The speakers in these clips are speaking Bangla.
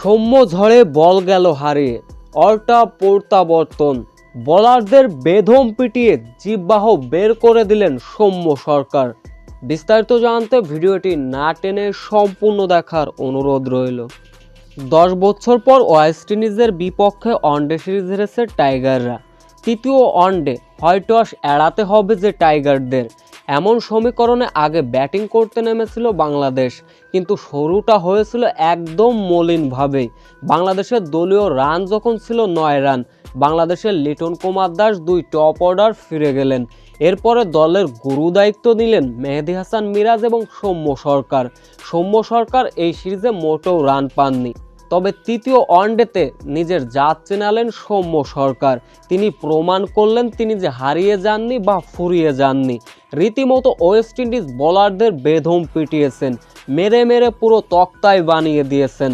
সৌম্য ঝড়ে বল গেল হারিয়ে অল্টা প্রত্যাবর্তন। বলারদের বেধম পিটিয়ে জিব্বাহ বের করে দিলেন সৌম্য সরকার। বিস্তারিত জানতে ভিডিওটি না টেনে সম্পূর্ণ দেখার অনুরোধ রইল। দশ বছর পর ওয়েস্ট ইন্ডিজের বিপক্ষে ওয়ানডে সিরিজ হেরেছে টাইগাররা। তৃতীয় হোয়াইট ওয়াশ এড়াতে হবে যে টাইগারদের। এমন সমীকরণে আগে ব্যাটিং করতে নেমেছিল বাংলাদেশ, কিন্তু শুরুটা হয়েছিল একদম মলিনভাবেই। বাংলাদেশের দলীয় রান যখন ছিল নয় রান, বাংলাদেশের লিটন কুমার দাস দুই টপ অর্ডার ফিরে গেলেন। এরপরে দলের গুরু দায়িত্ব নিলেন মেহেদি হাসান মিরাজ এবং সৌম্য সরকার। সৌম্য সরকার এই সিরিজে মোটেও রান পাননি। তবে তৃতীয় ওয়ানডেতে নিজের জাত চেনালেন সৌম্য সরকার। তিনি প্রমাণ করলেন তিনি যে হারিয়ে যাননি বা ফুরিয়ে যাননি। রীতিমতো ওয়েস্ট ইন্ডিজ বোলারদের বেধম পিটিয়েছেন। মেরে মেরে পুরো তক্তায় বানিয়ে দিয়েছেন।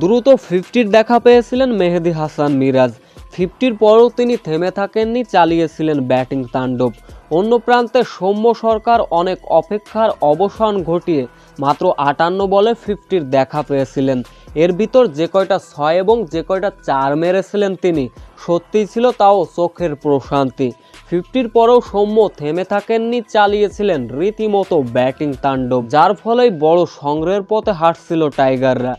দ্রুত ফিফটির দেখা পেয়েছিলেন মেহেদি হাসান মিরাজ। ফিফটির পরও তিনি থেমে থাকেননি, চালিয়েছিলেন ব্যাটিং তাণ্ডব। অন্য প্রান্তে সৌম্য সরকার অনেক অপেক্ষার অবসান ঘটিয়ে মাত্র আটান্ন বলে ফিফটির দেখা পেয়েছিলেন। এর ভিতর যে কয়টা ছয় এবং যে কয়টা চার মেরেছিলেন তিনি সত্যিই ছিল তাও চোখের প্রশান্তি। ফিফটির পরেও সৌম্য থেমে থাকেননি, চালিয়েছিলেন রীতিমতো ব্যাটিং তাণ্ডব, যার ফলেই বড় সংগ্রহের পথে হাঁটছিল টাইগাররা।